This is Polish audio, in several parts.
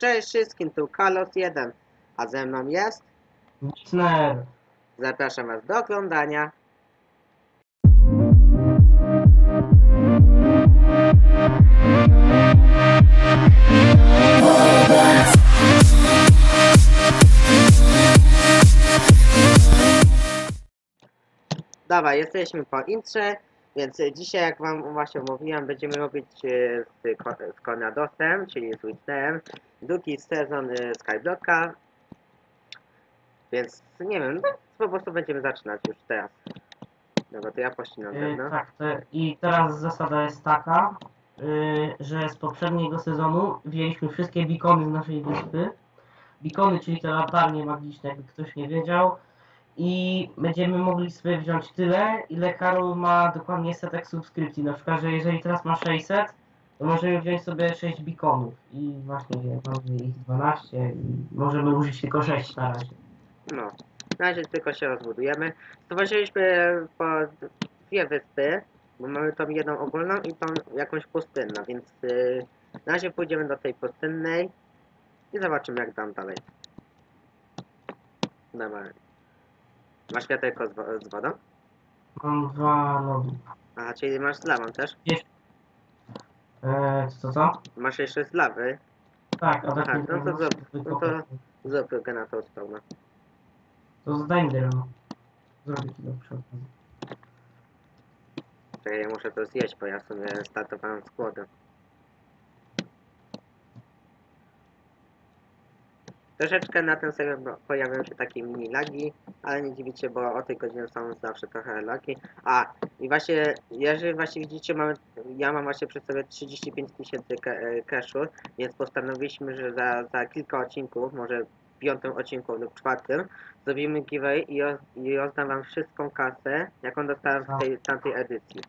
Cześć wszystkim, tu Kalos 1, a ze mną jest. Witzner. Zapraszam Was do oglądania. Dobra, jesteśmy po intrze, więc e, dzisiaj jak Wam właśnie mówiłem, będziemy robić e, z, Ko- z Konradosem, czyli z Witnerem, drugi sezon Skyblocka. Więc nie wiem, no, po prostu będziemy zaczynać już teraz. Dobra, to ja pościnam Y, no. tak, i teraz zasada jest taka, y, że z poprzedniego sezonu wzięliśmy wszystkie bikony z naszej wyspy. Bikony, czyli te latarnie magiczne, jakby ktoś nie wiedział. I będziemy mogli sobie wziąć tyle, ile Karol ma dokładnie setek subskrypcji. Na przykład, że jeżeli teraz ma 600, to możemy wziąć sobie 6 bikonów. I właśnie mamy ich 12 i możemy użyć tylko 6 na razie. No, na razie tylko się rozbudujemy. Stworzyliśmy po dwie wyspy, bo mamy tą jedną ogólną i tą jakąś pustynną, więc yy, na razie pójdziemy do tej pustynnej i zobaczymy jak tam dalej. Dobra. Masz wiaderko z, wo- z wodą? Mam dwa lody. Aha, czyli masz z lawą też? Eee, co to? Masz jeszcze z lawy? Tak, a tak Aha, nie no to zrób, no to-. Zrób generator spełna. To zdaj drewno. Zrobię kilo przy okazji. Czekaj, ja muszę to zjeść, bo ja sobie startowałem z głodem. Troszeczkę na tym bo- pojawią się takie mini lagi, ale nie dziwicie, bo o tej godzinie są zawsze trochę lagi. A, i właśnie, jeżeli właśnie widzicie, mamy, ja mam właśnie przed sobie 35 tysięcy e, cashu, więc postanowiliśmy, że za, za kilka odcinków, może piątym odcinku lub czwartym, zrobimy giveaway i, roz, i wam wszystką kasę, jaką dostałem w tej tamtej edycji.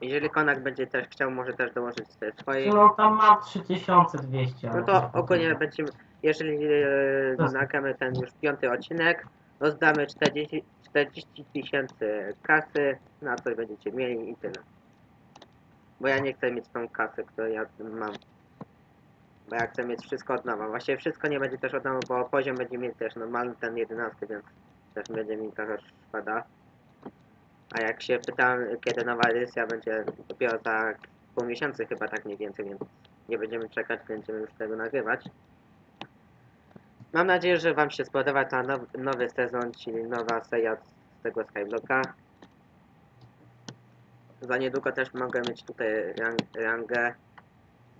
Jeżeli Konak będzie też chciał, może też dołożyć te swoje. No tam ma 3200. No to ogólnie będziemy, jeżeli e, nagramy ten już piąty odcinek, rozdamy 40 40 tysięcy kasy, na co będziecie mieli i tyle. Bo ja nie chcę mieć tą kasę, którą ja mam. Bo ja chcę mieć wszystko od nowa. Właściwie wszystko nie będzie też od nowa, bo poziom będzie mieć też normalny ten 11, więc też będzie mi trochę szkoda. A jak się pytałem, kiedy nowa edycja będzie dopiero za pół miesiąca chyba tak mniej więcej, więc nie będziemy czekać, będziemy już tego nagrywać. Mam nadzieję, że Wam się spodoba now, nowy sezon, czyli nowa seria z tego Skyblocka. Za niedługo też mogę mieć tutaj rang, rangę,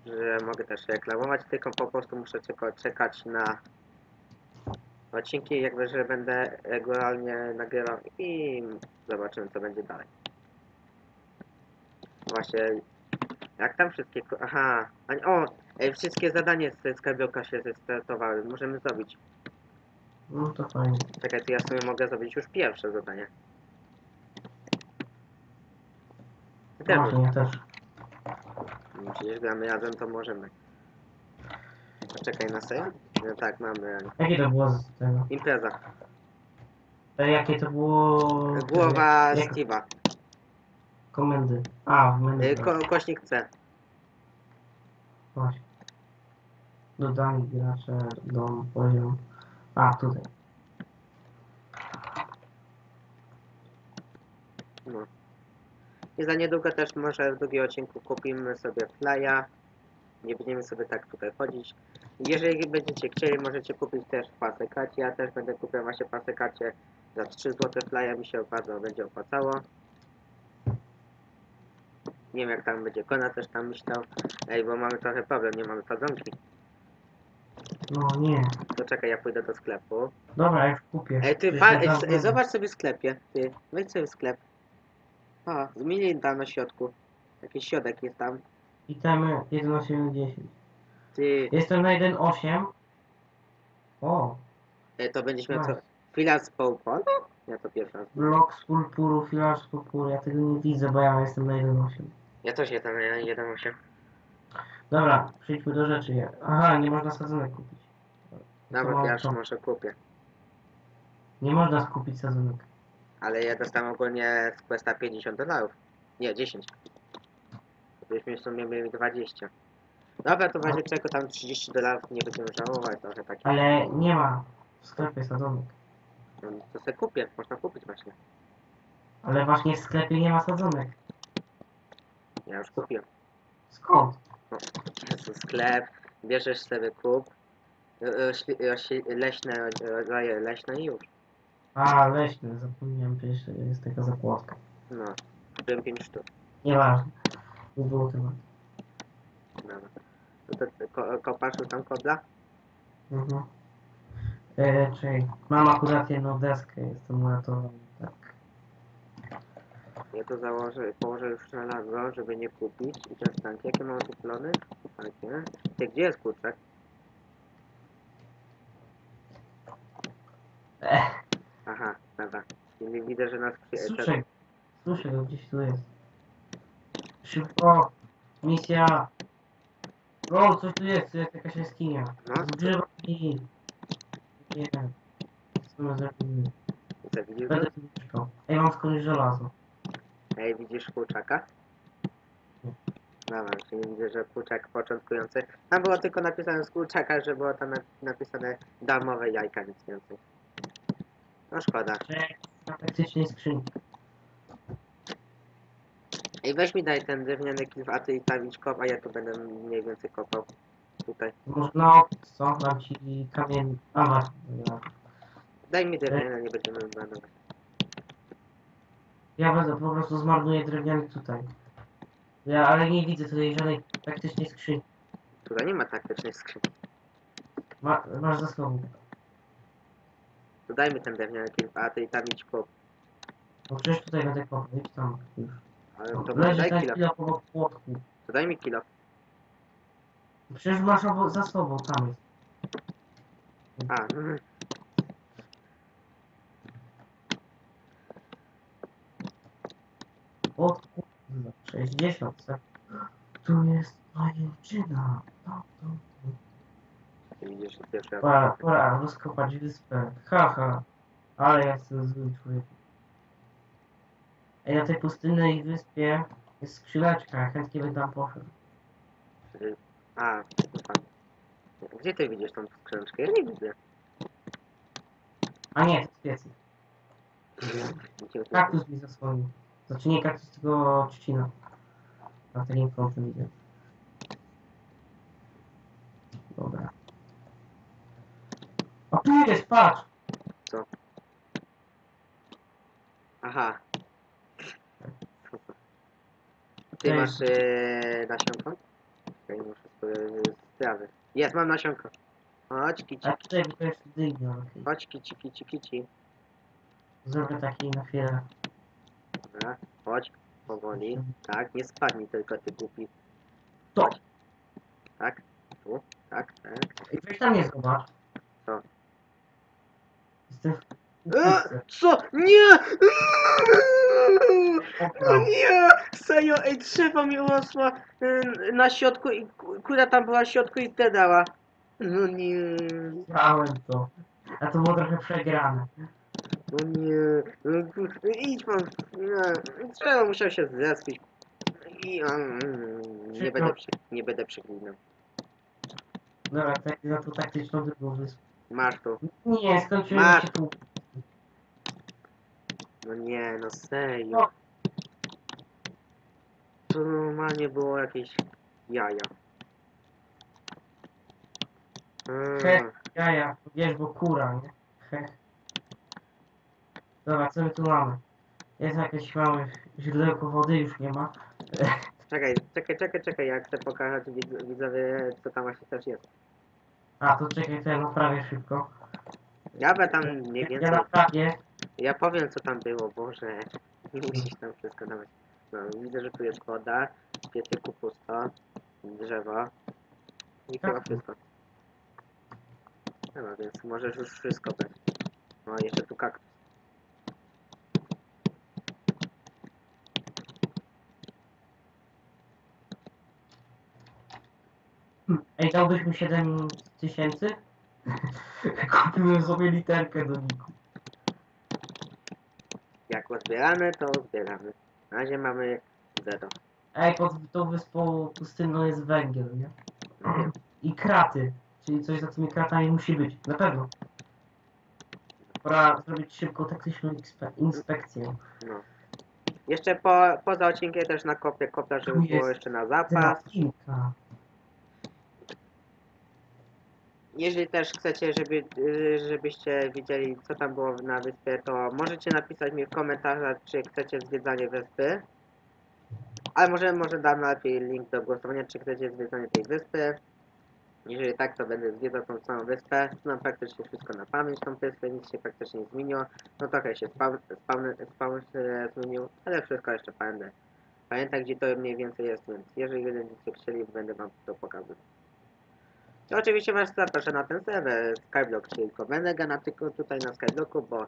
że mogę też reklamować, tylko po prostu muszę tylko czekać na odcinki, jakby, że będę regularnie nagrywał i zobaczymy co będzie dalej. Właśnie jak tam wszystkie... Aha, o! Wszystkie zadania z Skyblocka się zestartowały, możemy zrobić. No to fajnie. Czekaj, to ja sobie mogę zrobić już pierwsze zadanie. Ty też, ja też. no, przecież gramy razem, to możemy. Poczekaj na serio? No tak, mamy. Jakie to było z tego? Impreza. E, jakie to było... Głowa Jak, Steve'a. komendy. A, w menu. Y, Ko kośnik C. Właśnie. Dodani gracze, dom, poziom. A, tutaj. No. I za niedługo też może w drugim odcinku kupimy sobie flya. Nie będziemy sobie tak tutaj chodzić. Jeżeli będziecie chcieli, możecie kupić też pasekacie. Ja też będę kupił właśnie pasekacie za 3 zł flya. Mi się bardzo będzie opłacało. Nie wiem jak tam będzie Kona też tam myślał. Ej, bo mamy trochę problem, nie mamy sadzonki. No nie. To czekaj, ja pójdę do sklepu. Dobra, już kupię. Ej, ty, pa, ej, z- ej, zobacz sobie w sklepie. Ty, wejdź sobie w sklep. O, zmienili tam na środku. Jakiś środek jest tam. Itemy 1.8.10. Ty, Jestem na 1.8. O, ej, to będziesz miał co? Nice. Filar z Połpon? Ja to pierwszy raz. blok z purpuru, filar z purpuru. Ja tego nie widzę, bo ja jestem na 1.8. Ja też jestem na 1.8. Dobra, przejdźmy do rzeczy. Aha, nie można sadzonek kupić. Nawet ja już to. może kupię. Nie można skupić sadzonek. Ale ja dostałem ogólnie z Questa 50 dolarów. Nie, 10. Byśmy w sumie mieli 20. Dobra, to będzie czego tam 30 dolarów nie będziemy żałować trochę takie. Ale nie ma w sklepie sadzonek. No, To sobie kupię, można kupić właśnie. Ale właśnie w sklepie nie ma sadzonek. Ja już kupiłem. Skąd? Jest sklep, bierzesz sobie kup, rośli- rośli- leśne, rodzaje leśne i już. A, leśny, zapomniałem, przecież jest taka zakładka. No, kupiłem 5 sztuk. Nieważne. Nie było tematu. Dobra. No to ty ko kopasz tam kobla? Mhm. E, czyli mam akurat jedną deskę, jestem uratowany, tak. Ja to założę, położę już na lago, żeby nie kupić. I teraz tak, jakie mam tu plony? Takie. Ty, gdzie jest kurczak? Ech, Aha, dobra. Czyli widzę, że nas słyszę go, gdzieś tu jest. Szybko, misja. O, coś tu jest, jest jakaś jaskinia. No, drzewami. Nie wiem. Co my zrobimy? co, widzisz? Będę tu mieszkał. Ej, mam skądś żelazo. Ej, widzisz kurczaka? Dobra, czyli widzę, że kurczak początkujący. Tam było tylko napisane z kurczaka, że było tam na- napisane darmowe jajka, nic więcej. No szkoda. Taktycznej skrzynki. Ej, weź mi daj ten drewniany kilf, a ty i tam idź kop, a ja tu będę mniej więcej kopał. Tutaj. Może no, co? Dam ci kamień. A, masz. Ja, Daj mi drewniane, nie będziemy marnować. ja będę po prostu zmarnuję drewniany tutaj. Ja, ale nie widzę tutaj żadnej taktycznej skrzynki. Tutaj nie ma taktycznej skrzynki. Ma, masz za sobą. To daj mi ten drewniany kilf, a ty i tam idź kop. Bo przecież tutaj będę kopał, idź tam już. Ale to Leży daj kilo. chwila po płotku. To daj mi kilo. Przecież masz obo za sobą, tam jest. A, mhm. Płotku. 60 sek. Tu jest pajęczyna. No, no, no. Ty widzisz, że pierwszy raz. Pora, pora rozkopać wyspę. Haha. Ale ja jestem zły człowiek. Na tej pustynnej wyspie jest skrzyneczka, chętnie bym tam poszedł. A, no. Gdzie ty widzisz tą skrzyneczkę? Ja nie widzę. A nie, to. Gdzie ty- Kaktus mi zasłonił. Znaczy nie kaktus, tylko trzcina. Na takim kątem widzę. Dobra. A tu jest, patrz! Aha. Ty Cześć. masz yy, nasionko? Czekaj, muszę sobie sprawy. Jest, mam nasionko. Chodź, kici, A tutaj to jest chodź, kici, kici, kici. Zrobię taki na chwilę. Dobra, chodź, powoli. Tak, nie spadnij tylko, ty głupi. To. Tak, tu, tak, tak. I weź tam nie zobacz. Co? Jestem w E, co? Nie! O nie! Serio, ej, drzewo mi urosło y, na środku i ku- kura tam była w środku i te dała. No nie, Grałem to. A to było trochę przegrane. no nie. No, Idź pan, nie. Drzewo musiał się zespić. I, mm, nie będę, przy, nie będę przeklinał. Dobra, tak, za tą taktyczną drugą wyspę. Masz tu. Nie, skończyłem Masz. się tu. No nie, no serio. No. To normalnie było jakieś jaja. Mm. He. Jaja, wiesz, bo kura, nie? Heh. Dobra, co my tu mamy? Jest jakieś małe źródełko wody, już nie ma. Czekaj, czekaj, czekaj, czekaj, ja chcę pokazać widz- widzowie, co tam właśnie też jest. A, to czekaj, to ja naprawię szybko. Ja będę tam mniej Ja więcej, naprawię. Ja powiem co tam było, Boże. Nie musisz tam wszystko dawać. No, widzę, że tu jest woda, w piecyku pusto, drzewo i chyba Tak. wszystko. No, więc możesz już wszystko brać. No, jeszcze tu kaktus. Ej, dałbyś mi 7 tysięcy? Kupiłem sobie literkę do niku. Jak zbieramy, to zbieramy. Na razie mamy zero. Ej, pod tą wyspą pustynną jest węgiel, nie? I kraty. Czyli coś za tymi kratami musi być. Na pewno. Pora zrobić szybką taktyczną inspe- inspekcję. No. Jeszcze po, poza odcinkiem też nakopię kopla, żeby było jeszcze na zapas. Jeżeli też chcecie, żeby, y, żebyście widzieli, co tam było na wyspie, to możecie napisać mi w komentarzach, czy chcecie zwiedzanie wyspy. Ale może, może dam najlepiej link do głosowania, czy chcecie zwiedzanie tej wyspy. Jeżeli tak, to będę zwiedzał tą całą wyspę. Znam praktycznie wszystko na pamięć tą wyspę, nic się praktycznie nie zmieniło. No trochę się spawn, spawn, się zmienił, ale wszystko jeszcze pamiętam. Pamiętam, gdzie to mniej więcej jest, więc jeżeli będziecie chcieli, będę wam to pokazywał. I oczywiście was zapraszam na ten serwer Skyblock, czyli będę grał tylko tutaj na Skyblocku, bo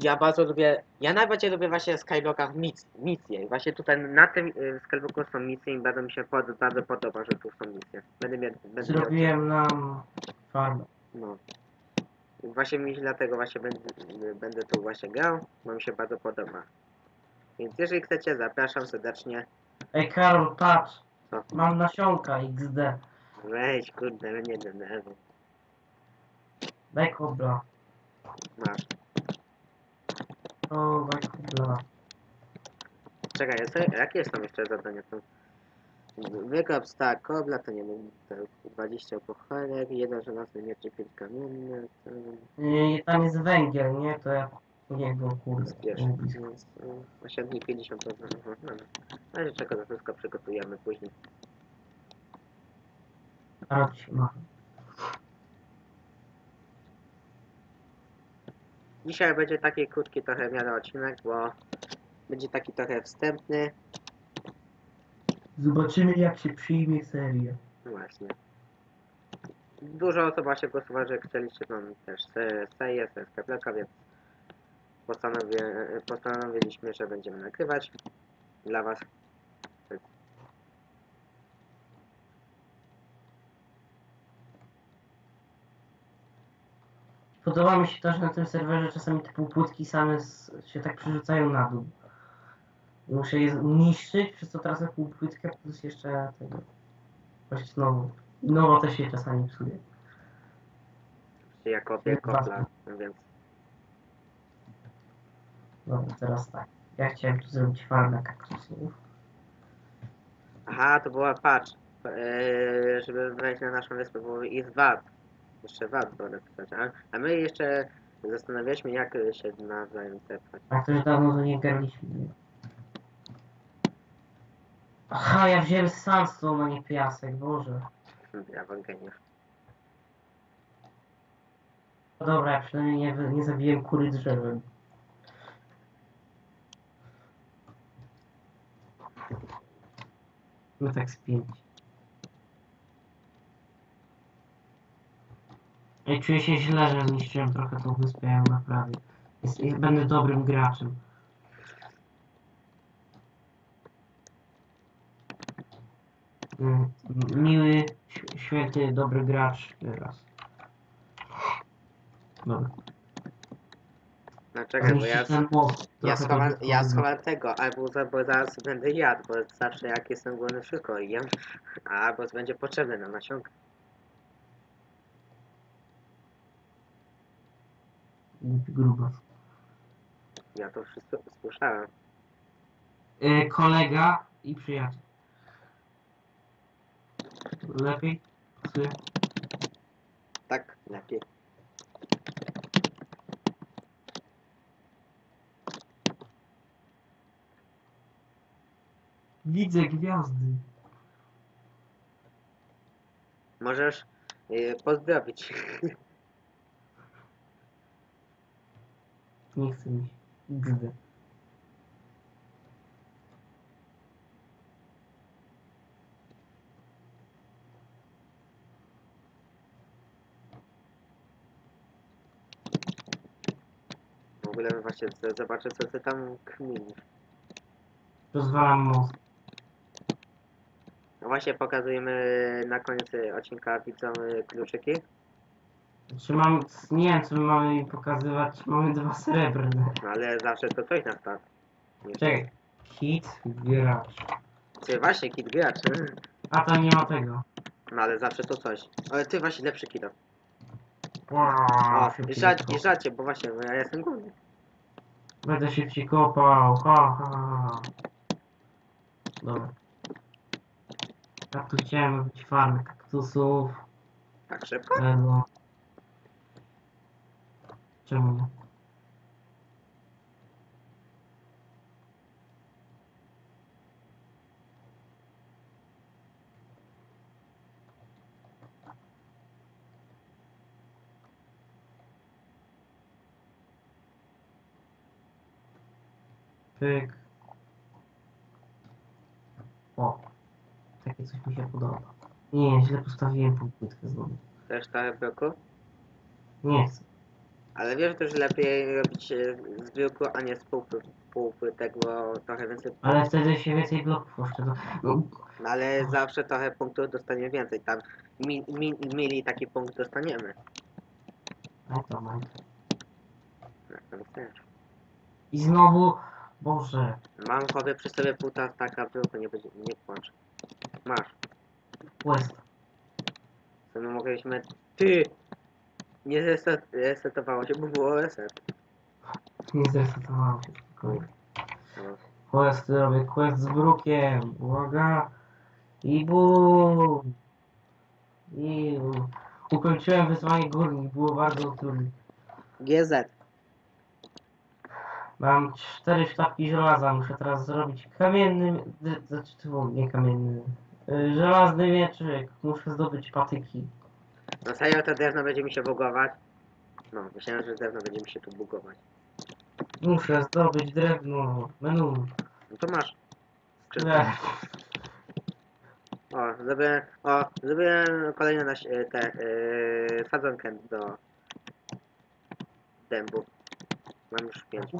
ja bardzo lubię, ja najbardziej lubię właśnie w Skyblockach mic, misje. I Właśnie tutaj na tym y, Skyblocku są misje i bardzo mi się pod, bardzo podoba, że tu są misje. Będę miał, będę Zrobiłem nam farmę. no. Właśnie mi dlatego właśnie będę, będę tu właśnie grał, bo mi się bardzo podoba. Więc jeżeli chcecie, zapraszam serdecznie. Ej Karol, patrz. Co? Mam nasionka XD. Weź, kurde, nie denerwuj. Daj kobla. Masz. O, daj kobla. Czekaj, jest, jakie jest tam jeszcze zadania? Tam wykop stak kobla, to nie wiem, to 20 pochylek, jeden żelazny mieczy, 5 kamienny, to Yy, tam jest węgiel, nie? To ja nie go kurde. y, Osiągnij 50 to no, no. W razie czego to wszystko przygotujemy później. Się ma. Dzisiaj będzie taki krótki trochę w miarę odcinek, bo będzie taki trochę wstępny. Zobaczymy jak się przyjmie seria. No Właśnie. Dużo osób właśnie głosowało, że chcieliście tam też se- serię, se skapleka, więc postanowię, postanowiliśmy, że będziemy nagrywać dla was. Podoba mi się to, że na tym serwerze czasami te półpłytki same s- się tak przerzucają na dół. Muszę je niszczyć, przez co tracę półpłytkę, plus jeszcze tego. Właśnie znowu. Nowo też się czasami psuje. Ja kopię więc Dobra, teraz tak. Ja chciałem tu zrobić farmę kaktusów. Aha, to była patch. Eee, żeby wejść na naszą wyspę, bo jest VAT. Jeszcze VAT było napisać. A, my jeszcze zastanawialiśmy, jak się nawzajem tepać. A to już dawno to nie graliśmy. Aha, ja wziąłem sandstone, a nie piasek, Boże. Ja wam geniusz. No dobra, ja przynajmniej nie, wy- nie zabiłem kury drzewem. No tak z Ej, czuję się źle, że zniszczyłem trochę tą wyspę, ja ją naprawię. Jest, jest, będę dobrym graczem. Mm, Miły, ś- święty, dobry gracz teraz. Dobra. No czekaj, bo ja, ten most. ja, schowam, ja schowam tego, albo za, bo zaraz będę jadł, bo zawsze jak jestem głodny wszystko jem, albo będzie potrzebne na nasionka. Grubas. Ja to wszystko słyszałem. Y, kolega i przyjaciel. Lepiej? Pasuje? Tak, lepiej. Widzę gwiazdy. Możesz yy, pozdrowić. Nie chcę mi. XD. W ogóle właśnie z- zobaczę, co ty tam kminisz. Rozwalam most. No właśnie pokazujemy na koniec odcinka widzom y, kluczyki. Czy mam... Nie wiem, co my mamy pokazywać. Mamy dwa srebrne. No ale zawsze to coś na start. Nie- Czekaj. Hit, gracz. Czy właśnie kit gracz. A to nie ma tego. No ale zawsze to coś. Ale ty właśnie lepszy kilo. Wow, O, i żarcie, bo właśnie, bo ja jestem głodny. Będę szybciej kopał, ha, ha, ha. Dobra. Ja tu chciałem robić farmę kaktusów, Tak szybko? Czemu? Pyk. O. Takie coś mi się podoba. Nie, źle postawiłem tą płytkę znowu. Też trochę bloku. Nie chcę. Ale wiesz też lepiej robić e, z biurku, a nie z półpy- półpłytek, bo trochę więcej. Ale wtedy się więcej bloków oszczędza. No, No ale zawsze trochę punktów dostaniemy więcej. Tam mi, mi, mili taki punkt dostaniemy. ale to mam. Tam chcesz. I znowu, Boże, Mam chowę przy sobie półtora taka biurko, nie będzie, nie płacz. Masz. quest. Co my mogliśmy... Ty! Nie reset, resetowało się, bo było reset. Nie zresetowało się spokojnie. No. Quest robię, quest z brukiem, uwaga. I bum. I bum. Ukończyłem wyzwanie górnik, było bardzo trudne. GZ. Mam cztery sztabki żelaza, muszę teraz zrobić kamienny, znaczy nie kamienny, y, żelazny mieczyk, muszę zdobyć patyki. No serio to drewno będzie mi się bugować? No, myślałem, że drewno będzie mi się tu bugować. Muszę zdobyć drewno, menu, No to masz. O, zrobię, o, zrobiłem kolejne naś, e, te, yy, sadzonkę do dębu. Mam już pięć,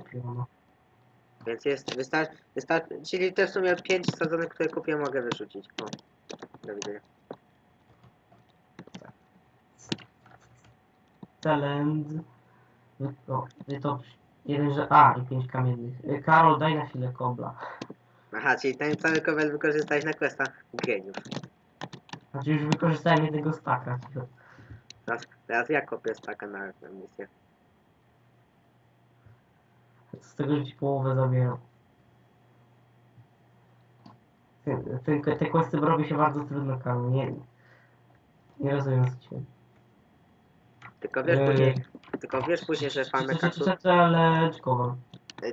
więc jest, wystarczy, wystarczy, czyli też w sumie pięć sadzonek, które kupię mogę wyrzucić. O, do widzenia. Talent. O, to jeden, że. A, i pięć kamiennych. Y, Karol, daj na chwilę kobla. Aha, czyli ten cały kowel wykorzystałeś na questa. Geniusz. Znaczy już wykorzystałem jednego staka. Teraz, teraz ja kopię staka na, na misję. Z tego, że ci połowę zabieram. Ten, ten, te questy robi się bardzo trudno, Karol. Nie, nie rozumiem co cię. Tylko wiesz Eee, później, tylko wiesz później, że farmę kaktus,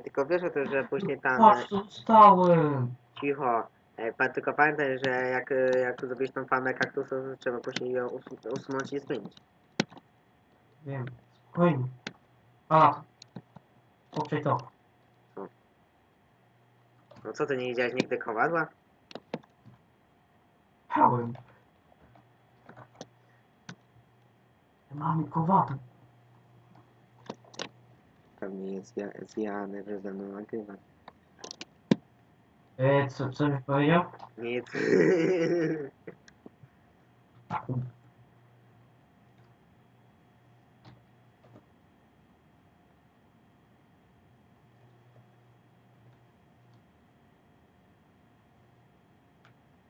tylko wiesz o tym, że później tam, Patrz, tu stałem. cicho, e, pa, tylko pamiętaj, że jak, e, jak zrobisz tą farmę kaktusów, to trzeba później ją usu- usunąć i zmienić. Wiem, spokojnie. A, Poprzej to. No co, ty nie widziałeś nigdy kowadła? Chciałem. Mamy kowadło. Pewnie jest zjany, że ze mną nagrywa. E, co, co byś powiedział? Nic.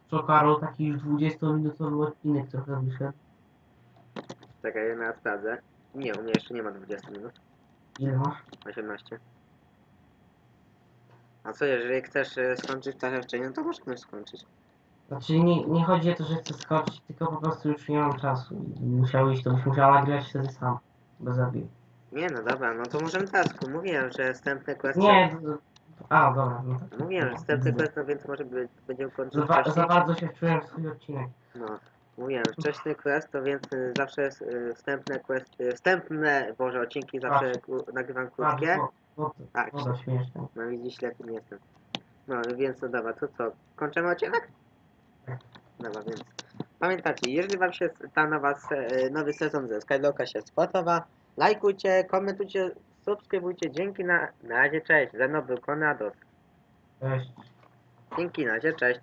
Co Karol, taki już 20-minutowy odcinek trochę wyszedł. Czekaj, na sprawdzę. Nie, u mnie jeszcze nie ma 20 minut. Ile masz? 18. A co, jeżeli chcesz e, skończyć no to możemy skończyć. Znaczy nie, nie chodzi o to, że chcę skoczyć, tylko po prostu już nie mam czasu. I musiałeś, to byś musiał nagrać wtedy sam. Bez zabiegu. Nie, no dobra, no to możemy teraz. Mówiłem, że wstępny quest... Nie, to, to, a dobra, no tak. Mówiłem, że wstępny quest, no więc może by, będziemy kończyć Za, ba- za wcześniej. bardzo się wczułem w swój odcinek. No, mówiłem, wcześniej quest, to więc y, zawsze jest, y, wstępne quest, y, wstępne, boże, odcinki zawsze Tak. ku- nagrywam A, krótkie. wo- woda, Tak. woda śmieszna. No widzisz, lepiej nie jestem. No więc no dobra, to co, kończymy odcinek? Tak. Dobra, więc pamiętajcie, jeżeli wam się ta nowa, se, y, nowy sezon ze Skylocka się spodoba, lajkujcie, komentujcie, subskrybujcie, dzięki na, na razie, cześć, ze mną był Konados. Cześć. Dzięki, na razie, cześć.